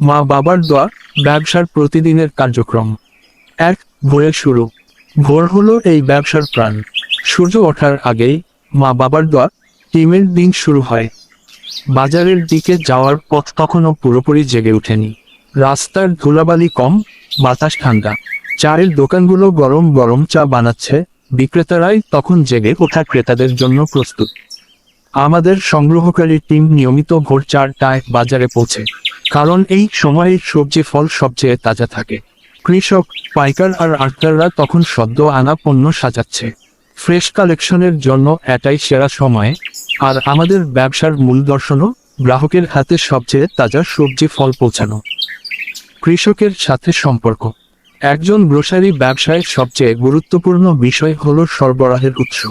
মা বাবার দোয়া ব্যবসার প্রতিদিনের কার্যক্রম। এক, ভোরের শুরু। ভোর হলো এই ব্যবসার প্রাণ। সূর্য ওঠার আগেই মা বাবার দোয়া টিমের দিন শুরু হয়। বাজারের দিকে যাওয়ার পথ তখনও পুরোপুরি জেগে ওঠেনি। রাস্তার ধুলাবালি কম, বাতাস ঠান্ডা। চায়ের দোকানগুলো গরম গরম চা বানাচ্ছে, বিক্রেতারাই তখন জেগে ওঠা ক্রেতাদের জন্য প্রস্তুত। আমাদের সংগ্রহকারী টিম নিয়মিত ভোর চারটায় বাজারে পৌঁছে। কারণ এই সময়ে সবজি ফল সবচেয়ে তাজা থাকে। কৃষক পাইকার আর আটকাররা তখন সদ্য আনা পণ্য সাজাচ্ছে। ফ্রেশ কালেকশনের জন্য এটাই সেরা সময়। আর আমাদের ব্যবসার মূল দর্শনও গ্রাহকের হাতে সবচেয়ে তাজা সবজি ফল পৌঁছানো। কৃষকের সাথে সম্পর্ক। একজন গ্রোসারি ব্যবসায়ের সবচেয়ে গুরুত্বপূর্ণ বিষয় হল সরবরাহের উৎস।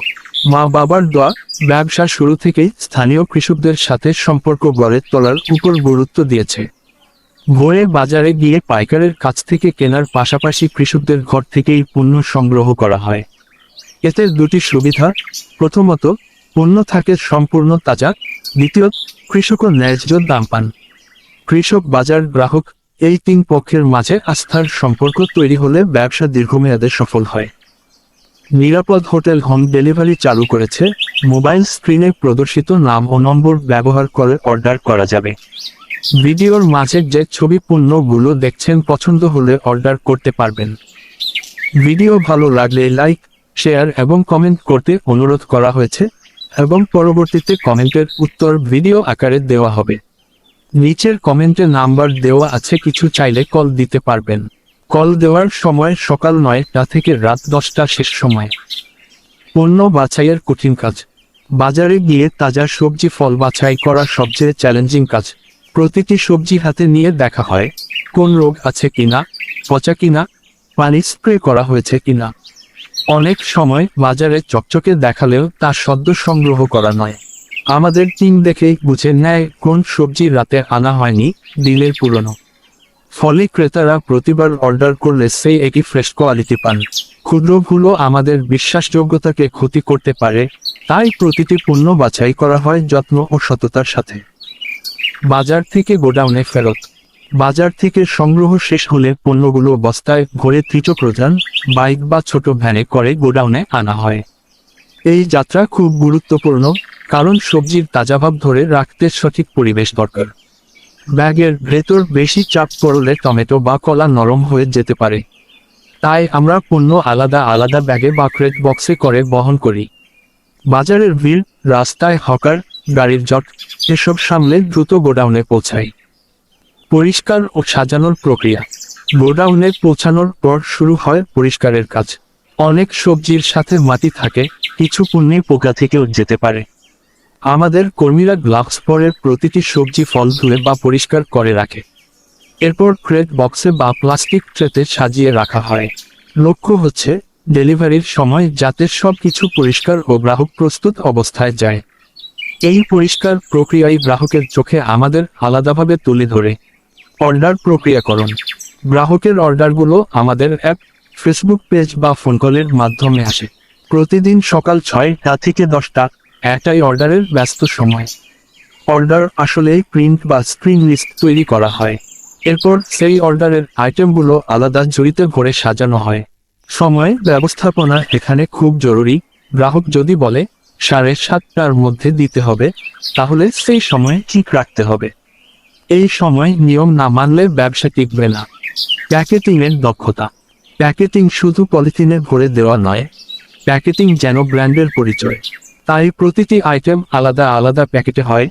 মা বাবার দোয়া, ব্যবসা শুরু থেকেই স্থানীয় কৃষকদের সাথে সম্পর্ক গড়ে তোলার উপর গুরুত্ব দিয়েছে। ভোরে বাজারে গিয়ে পাইকারের কাছ থেকে কেনার পাশাপাশি কৃষকদের ঘর থেকেই পণ্য সংগ্রহ করা হয়। এতে দুটি সুবিধা, প্রথমত, পণ্য থাকে সম্পূর্ণ তাজা, দ্বিতীয়ত কৃষকও ন্যায্য দাম পান। কৃষক বাজার গ্রাহক এই তিন পক্ষের মাঝে আস্থার সম্পর্ক তৈরি হলে ব্যবসা দীর্ঘমেয়াদে সফল হয়। নিরাপদ হোটেল হোম ডেলিভারি চালু করেছে। মোবাইল স্ক্রিনে প্রদর্শিত নাম ও নম্বর ব্যবহার করে অর্ডার করা যাবে। ভিডিওর মাঝে যে ছবি পণ্যগুলো দেখছেন পছন্দ হলে অর্ডার করতে পারবেন। ভিডিও ভালো লাগলে লাইক, শেয়ার এবং কমেন্ট করতে অনুরোধ করা হয়েছে এবং পরবর্তীতে কমেন্টের উত্তর ভিডিও আকারে দেওয়া হবে। নিচের কমেন্টে নাম্বার দেওয়া আছে, কিছু চাইলে কল দিতে পারবেন। কল দেওয়ার সময় সকাল নয়টা থেকে রাত দশটা শেষ সময়। পণ্য বাছাইয়ের কঠিন কাজ। বাজারে গিয়ে তাজা সবজি ফল বাছাই করা সবচেয়ে চ্যালেঞ্জিং কাজ। প্রতিটি সবজি হাতে নিয়ে দেখা হয়, কোন রোগ আছে কিনা, পচা কিনা, পানি স্প্রে করা হয়েছে কিনা। অনেক সময় বাজারে চকচকে দেখালেও তা সদ্য সংগ্রহ করা নয়। আমাদের টিম দেখেই বুঝে নেয় কোন সবজি রাতে আনা হয়নি, দিনের পুরনো। ফলে ক্রেতারা প্রতিবার অর্ডার করলে সেই একই ফ্রেশ কোয়ালিটি পান। ক্ষুদ্র ভুলও আমাদের বিশ্বাসযোগ্যতাকে ক্ষতি করতে পারে, তাই প্রতিটি পণ্য বাছাই করা হয় যত্ন ও সততার সাথে। বাজার থেকে গোডাউনে ফেরত। বাজার থেকে সংগ্রহ শেষ হলে পণ্যগুলো বস্তায় ভরে ত্রিচক্রযান, বাইক বা ছোট ভ্যানে করে গোডাউনে আনা হয়। এই যাত্রা খুব গুরুত্বপূর্ণ, কারণ সবজির তাজাভাব ধরে রাখতে সঠিক পরিবেশ দরকার। ব্যাগের ভেতর বেশি চাপ পড়লে টমেটো বা কলা নরম হয়ে যেতে পারে। তাই আমরা পণ্য আলাদা আলাদা ব্যাগে বা ক্রেট বক্সে করে বহন করি। বাজারের ভিড়, রাস্তায় হকার, গাড়ির জট, এসব সামলে দ্রুত গোডাউনে পৌঁছাই। পরিষ্কার ও সাজানোর প্রক্রিয়া। গোডাউনে পৌঁছানোর পর শুরু হয় পরিষ্কারের কাজ। অনেক সবজির সাথে মাটি থাকে, কিছু পণ্যে পোকা থেকেও যেতে পারে। আমাদের কর্মীরা গ্লাভস পরের প্রতিটি সবজি ফল ধুয়ে বা পরিষ্কার করে রাখে। এরপর ক্রেট বক্সে বা প্লাস্টিক ট্রেতে সাজিয়ে রাখা হয়। লক্ষ্য হচ্ছে, ডেলিভারির সময় যাতে সব কিছু পরিষ্কার ও গ্রাহক প্রস্তুত অবস্থায় যায়। এই পরিষ্কার প্রক্রিয়াই গ্রাহকের চোখে আমাদের আলাদাভাবে তুলে ধরে। অর্ডার প্রক্রিয়াকরণ। গ্রাহকের অর্ডারগুলো আমাদের অ্যাপ, ফেসবুক পেজ বা ফোন কলের মাধ্যমে আসে। প্রতিদিন সকাল ছয়টা থেকে দশটা একটাই অর্ডারের ব্যস্ত সময়। অর্ডার আসলে প্রিন্ট বা স্ক্রিন লিস্ট তৈরি করা হয়। এরপর সেই অর্ডারের আইটেমগুলো আলাদা জড়িতে ভরে সাজানো হয়। সময় ব্যবস্থাপনা এখানে খুব জরুরি। গ্রাহক যদি বলে, সাড়ে সাতটার মধ্যে দিতে হবে তাহলে সেই সময় ঠিক রাখতে হবে। এই সময় নিয়ম না মানলে ব্যবসা টিকবে না। প্যাকেটিংয়ের দক্ষতা। প্যাকেটিং শুধু পলিথিনে ভরে দেওয়া নয়। প্যাকেটিং যেন ব্র্যান্ডের পরিচয়। তাই প্রতিটি আইটেম আলাদা আলাদা প্যাকেটে হয়।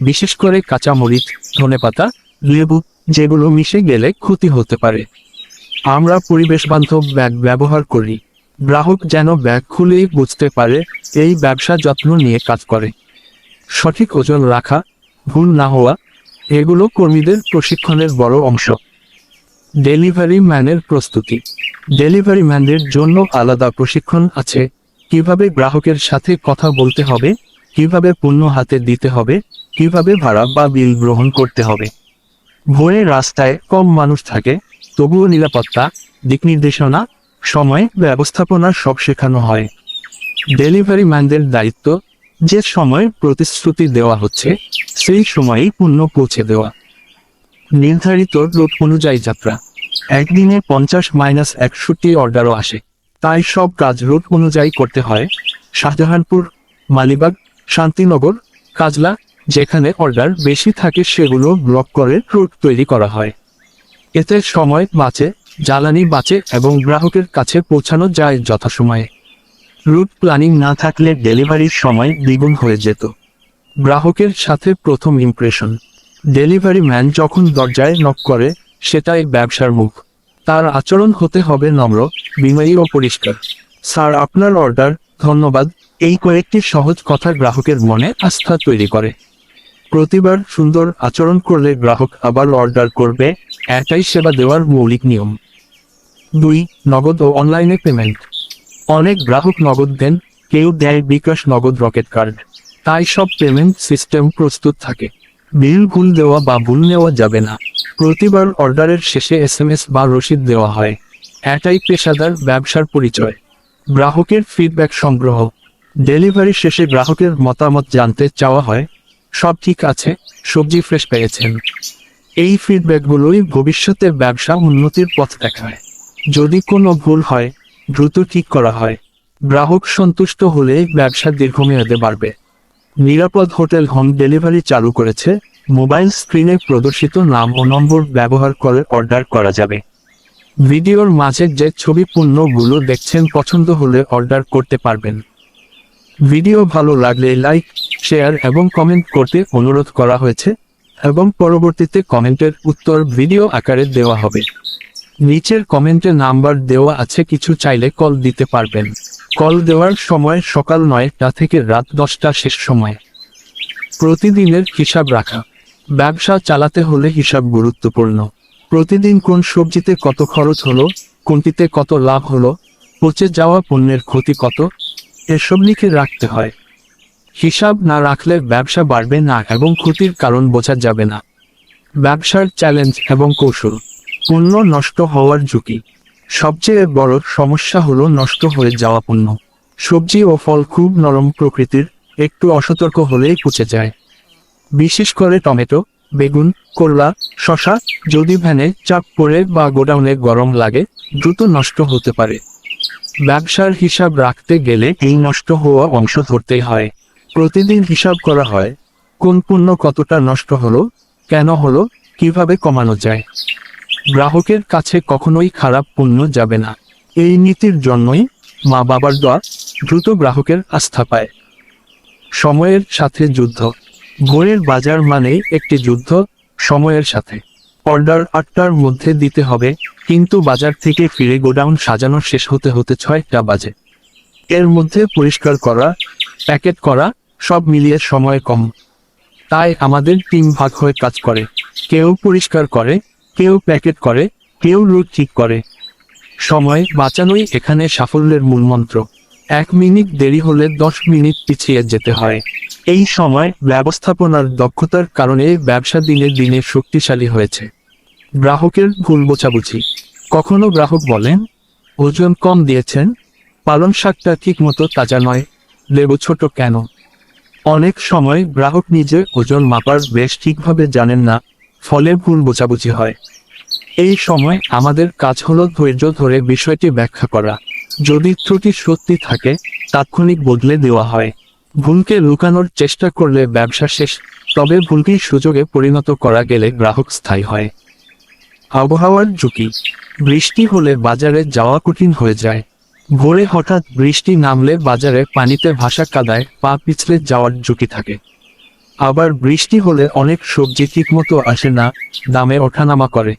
বিশেষ করে কাঁচামরিচ, ধনেপাতা, লেবু, যেগুলো মিশে গেলে ক্ষতি হতে পারে। আমরা পরিবেশ বান্ধব ব্যাগ ব্যবহার করি। গ্রাহক যেন ব্যাগ খুলেই বুঝতে পারে এই ব্যবসা যত্ন নিয়ে কাজ করে। সঠিক ওজন রাখা, ভুল না হওয়া, এগুলো কর্মীদের প্রশিক্ষণের বড় অংশ। ডেলিভারি ম্যানের প্রস্তুতি। ডেলিভারি ম্যানদের জন্য আলাদা প্রশিক্ষণ আছে। কীভাবে গ্রাহকের সাথে কথা বলতে হবে, কীভাবে পণ্য হাতে দিতে হবে, কীভাবে ভাড়া বা বিল গ্রহণ করতে হবে। ভোরে রাস্তায় কম মানুষ থাকে, তবুও নিরাপত্তা, দিক নির্দেশনা, সময়, ব্যবস্থাপনা সব শেখানো হয়। ডেলিভারি ম্যানদের দায়িত্ব, যে সময় প্রতিশ্রুতি দেওয়া হচ্ছে, সেই সময়েই পণ্য পৌঁছে দেওয়া। নির্ধারিত রুট অনুযায়ী যাত্রা। একদিনে পঞ্চাশ মাইনাস একষট্টি অর্ডারও আসে। তাই সব কাজ রুট অনুযায়ী করতে হয়। শাহজাহানপুর, মালিবাগ, শান্তিনগর, কাজলা, যেখানে অর্ডার বেশি থাকে সেগুলো ব্লক করে রুট তৈরি করা হয়। এতে সময় বাঁচে, জ্বালানি বাঁচে এবং গ্রাহকের কাছে পৌঁছানো যায় যথাসময়ে। রুট প্ল্যানিং না থাকলে ডেলিভারির সময় দ্বিগুণ হয়ে যেত। গ্রাহকের সাথে প্রথম ইমপ্রেশন ডেলিভারি ম্যান যখন দরজায় নক করে, সেটাই ব্যবসার মুখ। তার আচরণ হতে হবে নম্র, বিনয়ী ও পরিষ্কার। স্যার, আপনার অর্ডার ধন্যবাদ। এই কয়েকটি সহজ কথা গ্রাহকের মনে আস্থা তৈরি করে। প্রতিবার সুন্দর আচরণ করলে গ্রাহক আবার অর্ডার করবে এটাই সেবা দেওয়ার মৌলিক নিয়ম। দুই, নগদ ও অনলাইনে পেমেন্ট অনেক গ্রাহক নগদ দেন, কেউ দেয় বিকাশ নগদ রকেট কার্ড। তাই সব পেমেন্ট সিস্টেম প্রস্তুত থাকে। বিল ভুল দেওয়া বা ভুল নেওয়া যাবে না। প্রতিবার অর্ডারের শেষে এস এম এস বা রসিদ দেওয়া হয়। এটাই পেশাদার ব্যবসার পরিচয়। গ্রাহকের ফিডব্যাক সংগ্রহ। ডেলিভারি শেষে গ্রাহকের মতামত জানতে চাওয়া হয়, সব ঠিক আছে, সবজি ফ্রেশ পেয়েছেন। এই ফিডব্যাকগুলোই ভবিষ্যতে ব্যবসা উন্নতির পথ দেখায়। যদি কোনো ভুল হয়, দ্রুত ঠিক করা হয়। গ্রাহক সন্তুষ্ট হলে ব্যবসা দীর্ঘমেয়াদে বাড়বে। নিরাপদ হোটেল হোম ডেলিভারি চালু করেছে। মোবাইল স্ক্রিনে প্রদর্শিত নাম ও নম্বর ব্যবহার করে অর্ডার করা যাবে। ভিডিওর মাঝে যে ছবি পণ্যগুলো দেখছেন পছন্দ হলে অর্ডার করতে পারবেন। ভিডিও ভালো লাগলে লাইক, শেয়ার এবং কমেন্ট করতে অনুরোধ করা হয়েছে এবং পরবর্তীতে কমেন্টের উত্তর ভিডিও আকারে দেওয়া হবে। নিচের কমেন্টে নাম্বার দেওয়া আছে, কিছু চাইলে কল দিতে পারবেন। কল দেওয়ার সময় সকাল নয়টা থেকে রাত দশটা শেষ সময়। প্রতিদিনের হিসাব রাখা। ব্যবসা চালাতে হলে হিসাব গুরুত্বপূর্ণ। প্রতিদিন কোন সবজিতে কত খরচ হলো, কোনটিতে কত লাভ হলো, পচে যাওয়া পণ্যের ক্ষতি কত, এসব লিখে রাখতে হয়। হিসাব না রাখলে ব্যবসা বাড়বে না এবং ক্ষতির কারণ বোঝা যাবে না। ব্যবসার চ্যালেঞ্জ এবং কৌশল। পণ্য নষ্ট হওয়ার ঝুঁকি। সবচেয়ে বড় সমস্যা হলো নষ্ট হয়ে যাওয়া পণ্য। সবজি ও ফল খুব নরম প্রকৃতির, একটু অসতর্ক হলেই পচে যায়। বিশেষ করে টমেটো, বেগুন, করলা শশা যদি ভ্যানে চাপ পড়ে বা গোডাউনে গরম লাগে, দ্রুত নষ্ট হতে পারে। ব্যবসার হিসাব রাখতে গেলে এই নষ্ট হওয়া অংশ ধরতেই হয়। প্রতিদিন হিসাব করা হয়, কোন পণ্য কতটা নষ্ট হলো, কেন হলো, কীভাবে কমানো যায়। গ্রাহকের কাছে কখনোই খারাপ পণ্য যাবে না। এই নীতির জন্যই মা বাবার দোয়া দ্রুত গ্রাহকের আস্থা পায়। সময়ের সাথে যুদ্ধ। ভোরের বাজার মানেই একটি যুদ্ধ সময়ের সাথে। অর্ডার আটটার মধ্যে দিতে হবে, কিন্তু বাজার থেকে ফিরে গোডাউন সাজানো শেষ হতে হতে ছয়টা বাজে। এর মধ্যে পরিষ্কার করা, প্যাকেট করা, সব মিলিয়ে সময় কম। তাই আমাদের টিম ভাগ হয়ে কাজ করে। কেউ পরিষ্কার করে কেউ প্যাকেট করে, কেউ রুট ঠিক করে। সময় বাঁচানোই এখানে সাফল্যের মূল মন্ত্র। এক মিনিট দেরি হলে দশ মিনিট পিছিয়ে যেতে হয়। এই সময় ব্যবস্থাপনার দক্ষতার কারণে ব্যবসা দিনে দিনে শক্তিশালী হয়েছে। গ্রাহকের ভুল বোঝাবুঝি। কখনো গ্রাহক বলেন, ওজন কম দিয়েছেন, পালং শাকটা ঠিক মতো তাজা নয়, লেবু ছোট কেন? অনেক সময় গ্রাহক নিজে ওজন মাপার বেশ ঠিকভাবে জানেন না ফলে ভুল বোঝাবুঝি হয়। এই সময় আমাদের কাজ হলো ধৈর্য ধরে বিষয়টি ব্যাখ্যা করা। যদি ত্রুটি সত্যি থাকে, তাৎক্ষণিক বদলে দেওয়া হয়। ভুলকে লুকানোর চেষ্টা করলে ব্যবসা শেষ, তবে ভুলকেই সুযোগে পরিণত করা গেলে গ্রাহক স্থায়ী হয়। আবহাওয়ার ঝুঁকি। বৃষ্টি হলে বাজারে যাওয়া কঠিন হয়ে যায়। ভোরে হঠাৎ বৃষ্টি নামলে বাজারে পানিতে ভাসা কাদায় পা পিছলে যাওয়ার ঝুঁকি থাকে। আবার বৃষ্টি হলে অনেক সবজি ঠিকমতো আসে না, দামে ওঠানামা করে।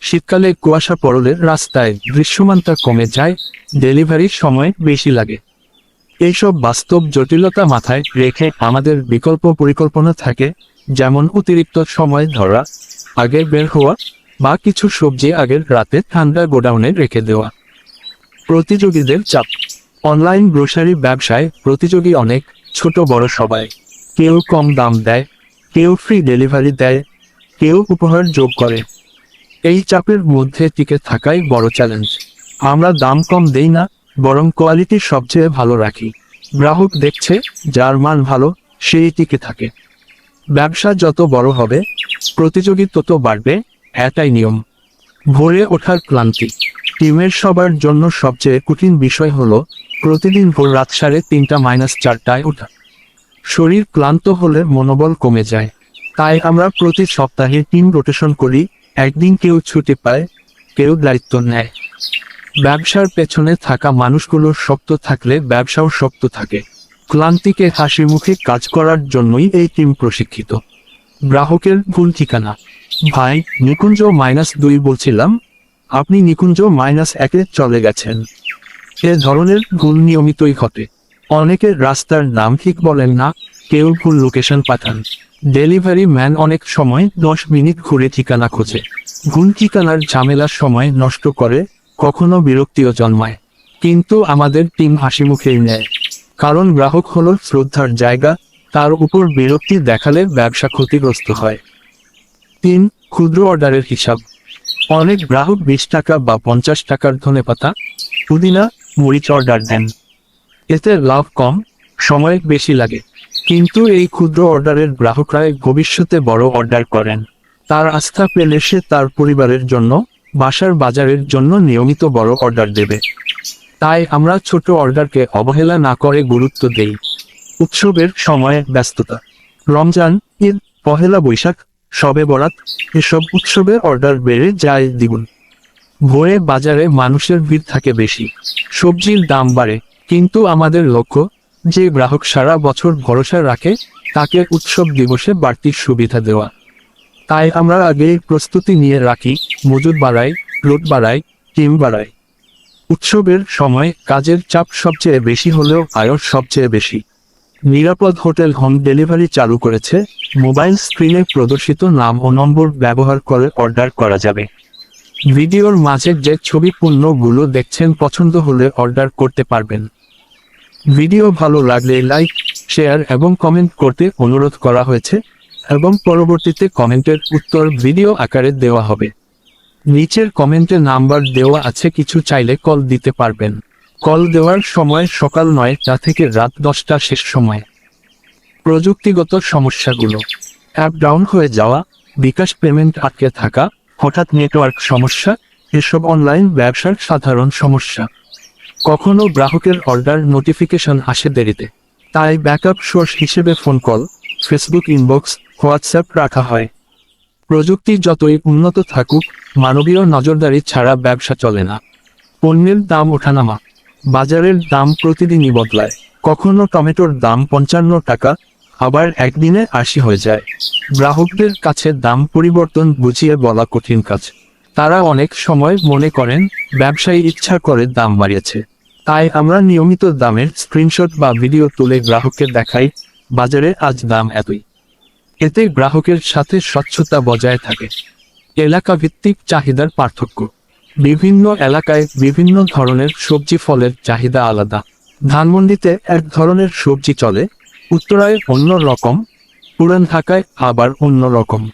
শীতকালে কুয়াশা পড়লে রাস্তায় দৃশ্যমানতা কমে যায় ডেলিভারির সময় বেশি লাগে। এইসব বাস্তব জটিলতা মাথায় রেখে আমাদের বিকল্প পরিকল্পনা থাকে, যেমন অতিরিক্ত সময় ধরা, আগে বের হওয়া, বা কিছু সবজি আগের রাতে ঠান্ডা গোডাউনে রেখে দেওয়া। প্রতিযোগীদের চাপ। অনলাইন গ্রোসারি ব্যবসায় প্রতিযোগী অনেক, ছোট বড় সবাই। কেউ কম দাম দেয়, কেউ ফ্রি ডেলিভারি দেয়, কেউ উপহার যোগ করে। এই চাপের মধ্যে টিকে থাকাই বড় চ্যালেঞ্জ আমরা দাম কম দেই না, বরং কোয়ালিটি সবচেয়ে ভালো রাখি। গ্রাহক দেখছে, যার মান ভালো, সেই টিকে থাকে। ব্যবসা যত বড় হবে, প্রতিযোগী তত বাড়বে, এটাই নিয়ম। ভোরে ওঠার ক্লান্তি। টিমের সবার জন্য সবচেয়ে কঠিন বিষয় হলো, প্রতিদিন ভোর রাত সাড়ে তিনটা মাইনাস চারটায় ওঠা। শরীর ক্লান্ত হলে মনোবল কমে যায়। তাই আমরা প্রতি সপ্তাহে টিম রোটেশন করি, একদিন কেউ ছুটি পায়, কেউ দায়িত্ব নেয়। ব্যবসার পেছনে থাকা মানুষগুলো শক্ত থাকলে ব্যবসাও শক্ত থাকে। ক্লান্তিকে হাসি মুখে কাজ করার জন্যই এই টিম প্রশিক্ষিত। গ্রাহকের ভুল ঠিকানা। ভাই, নিকুঞ্জ মাইনাস দুই বলছিলাম, আপনি নিকুঞ্জ মাইনাস একে চলে গেছেন। এ ধরনের ভুল নিয়মিতই ঘটে। অনেকের রাস্তার নাম ঠিক বলেন না, কেউ ভুল লোকেশন পাঠান। ডেলিভারি ম্যান অনেক সময় দশ মিনিট ঘুরে ঠিকানা খোঁজে। ভুল ঠিকানার ঝামেলার সময় নষ্ট করে, কখনো বিরক্তিও জন্মায়। কিন্তু আমাদের টিম হাসি মুখেই নেয়। কারণ গ্রাহক হলো শ্রদ্ধার জায়গা, তার উপর বিরক্তি দেখালে ব্যবসা ক্ষতিগ্রস্ত হয়। তিন, ক্ষুদ্র অর্ডারের হিসাব। অনেক গ্রাহক বিশ টাকা বা পঞ্চাশ টাকার ধনে পাতা পুদিনা, মরিচ অর্ডার দেন। এতে লাভ কম, সময় বেশি লাগে। কিন্তু এই ক্ষুদ্র অর্ডারের গ্রাহকরা ভবিষ্যতে বড় অর্ডার করেন। তার আস্থা পেলে সে তার পরিবারের জন্য, বাসার বাজারের জন্য নিয়মিত বড় অর্ডার দেবে। তাই আমরা ছোট অর্ডারকে অবহেলা না করে গুরুত্ব দেই। উৎসবের সময়ে ব্যস্ততা। রমজান, ঈদ, পহেলা বৈশাখ সবে বরাত, এসব উৎসবে অর্ডার বেড়ে যায় দ্বিগুণ। ভোরে বাজারে মানুষের ভিড় থাকে বেশি। সবজির দাম বাড়ে। কিন্তু আমাদের লক্ষ্য, যে গ্রাহক সারা বছর ভরসা রাখে, তাকে উৎসব দিবসে বাড়তি সুবিধা দেওয়া। তাই আমরা আগে প্রস্তুতি নিয়ে রাখি, মজুদ বাড়াই, লোড বাড়াই, টিম বাড়াই। উৎসবের সময় কাজের চাপ সবচেয়ে বেশি হলেও আয়র সবচেয়ে বেশি। নিরাপদ হোটেল হোম ডেলিভারি চালু করেছে, মোবাইল স্ক্রিনে প্রদর্শিত নাম ও নম্বর ব্যবহার করে অর্ডার করা যাবে। ভিডিওর মাঝে যে ছবি পণ্যগুলো দেখছেন পছন্দ হলে অর্ডার করতে পারবেন। ভিডিও ভালো লাগলে লাইক, শেয়ার এবং কমেন্ট করতে অনুরোধ করা হয়েছে, এবং পরবর্তীতে কমেন্টের উত্তর ভিডিও আকারে দেওয়া হবে। নিচের কমেন্টে নাম্বার দেওয়া আছে, কিছু চাইলে কল দিতে পারবেন। কল দেওয়ার সময় সকাল নয়টা থেকে রাত দশটা শেষ সময়। প্রযুক্তিগত সমস্যাগুলো। অ্যাপ ডাউন হয়ে যাওয়া, বিকাশ পেমেন্ট আটকে থাকা, হঠাৎ নেটওয়ার্ক সমস্যা, এসব অনলাইন ব্যবসার সাধারণ সমস্যা। কখনো গ্রাহকের অর্ডার নোটিফিকেশন আসে দেরিতে। তাই ব্যাকআপ সোর্স হিসেবে phone call Facebook inbox WhatsApp রাখা হয়। প্রযুক্তি যতই উন্নত থাকুক, মানবীয় নজরদারি ছাড়া ব্যবসা চলে না। পণ্যের দাম ওঠানামা। বাজারের দাম প্রতিদিনই বদলায়। কখনো টমেটোর দাম পঞ্চান্ন টাকা, আবার একদিনে আশি হয়ে যায়। গ্রাহকদের কাছে দাম পরিবর্তন বুঝিয়ে বলা কঠিন কাজ। তারা অনেক সময় মনে করেন, ব্যবসায়ী ইচ্ছা করে দাম বাড়িয়েছে। তাই আমরা নিয়মিত দামের স্ক্রিনশট বা ভিডিও তুলে গ্রাহককে দেখাই, বাজারে আজ দাম এতই। এতে গ্রাহকের সাথে স্বচ্ছতা বজায় থাকে। এলাকা ভিত্তিক চাহিদার পার্থক্য। বিভিন্ন এলাকায় বিভিন্ন ধরনের সবজি ফলের চাহিদা আলাদা। ধানমন্ডিতে এক ধরনের সবজি চলে, উত্তরায় অন্য রকম, পুরান ঢাকায় আবার অন্য রকম।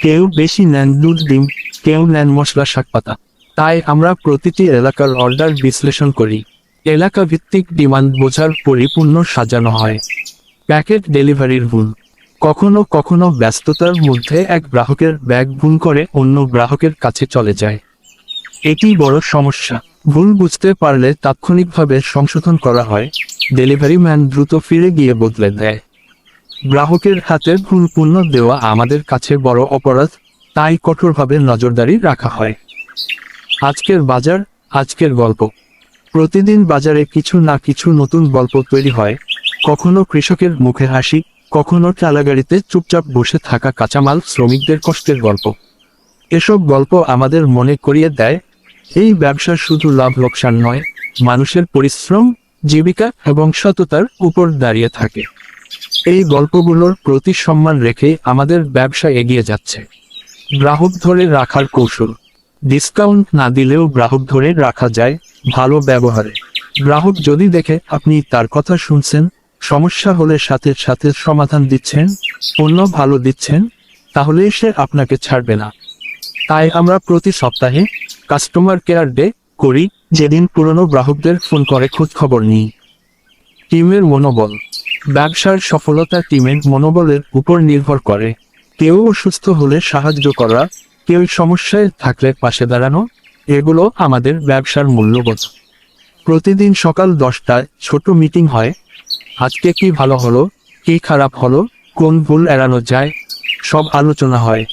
কেউ বেশি নেন দুধ, ডিম, কেউ নেন মশলা, শাকপাতা। তাই আমরা প্রতিটি এলাকার অর্ডার বিশ্লেষণ করি। এলাকা ভিত্তিক ডিমান্ড বোঝার পরিপূর্ণ সাজানো হয়। প্যাকেট ডেলিভারির ভুল। কখনো কখনো ব্যস্ততার মধ্যে এক গ্রাহকের ব্যাগ ভুল করে অন্য গ্রাহকের কাছে চলে যায়। এটি বড় সমস্যা। ভুল বুঝতে পারলে তাৎক্ষণিকভাবে সংশোধন করা হয়। ডেলিভারি ম্যান দ্রুত ফিরে গিয়ে বদলে দেয়। গ্রাহকের হাতে ভুল পণ্য দেওয়া আমাদের কাছে বড় অপরাধ, তাই কঠোরভাবে নজরদারি রাখা হয়। আজকের বাজার, আজকের গল্প। প্রতিদিন বাজারে কিছু না কিছু নতুন গল্প তৈরি হয়। কখনো কৃষকের মুখে হাসি, কখনো টালাগাড়িতে চুপচাপ বসে থাকা কাঁচামাল শ্রমিকদের কষ্টের গল্প। এসব গল্প আমাদের মনে করিয়ে দেয়, এই ব্যবসা শুধু লাভ লোকসান নয়, মানুষের পরিশ্রম, জীবিকা এবং সততার উপর দাঁড়িয়ে থাকে। এই গল্পগুলোর প্রতি সম্মান রেখে আমাদের ব্যবসা এগিয়ে যাচ্ছে। গ্রাহক ধরে রাখার কৌশল। ডিসকাউন্ট না দিলেও গ্রাহক ধরে রাখা যায় ভালো ব্যবহারে। গ্রাহক যদি দেখে আপনি তার কথা শুনছেন, সমস্যা হলে সাথে সাথে সমাধান দিচ্ছেন, পণ্য ভালো দিচ্ছেন, তাহলে সে আপনাকে ছাড়বে না। তাই আমরা প্রতি সপ্তাহে কাস্টমার কেয়ার ডে করি, যেদিন পুরনো গ্রাহকদের ফোন করে খোঁজ খবর নিই। টিমের মনোবল। ব্যবসার সফলতা টিমের মনোবলের উপর নির্ভর করে। কেউ অসুস্থ হলে সাহায্য করা কেউ সমস্যায় থাকলে পাশে দাঁড়ানো, এগুলো আমাদের ব্যবসার মূল্যবোধ। প্রতিদিন সকাল দশটায় ছোট মিটিং হয়, আজকে কি ভালো হলো, কি খারাপ হলো, কোন ভুল এড়ানো যায়, সব আলোচনা হয়।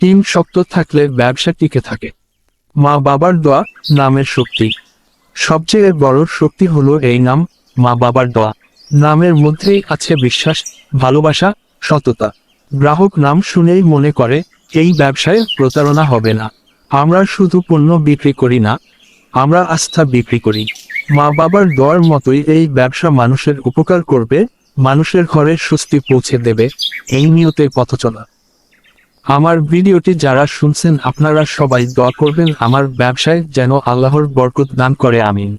টিম শক্ত থাকলে ব্যবসা টিকে থাকে। মা বাবার দোয়া নামের শক্তি। সবচেয়ে বড় শক্তি হলো এই নাম, মা বাবার দোয়া। নামের মধ্যেই আছে বিশ্বাস, ভালোবাসা, সততা। গ্রাহক নাম শুনেই মনে করে এই ব্যবসায় প্রতারণা হবে না। আমরা শুধু পণ্য বিক্রি করি না, আমরা আস্থা বিক্রি করি। মা বাবার দর মতোই এই ব্যবসা মানুষের উপকার করবে, মানুষের ঘরে স্বস্তি পৌঁছে দেবে, এই নিয়তে পথ চলা। আমার ভিডিওটি যারা শুনছেন, আপনারা সবাই দোয়া করবেন আমার ব্যবসায় যেন আল্লাহর বরকত দান করে, আমিন।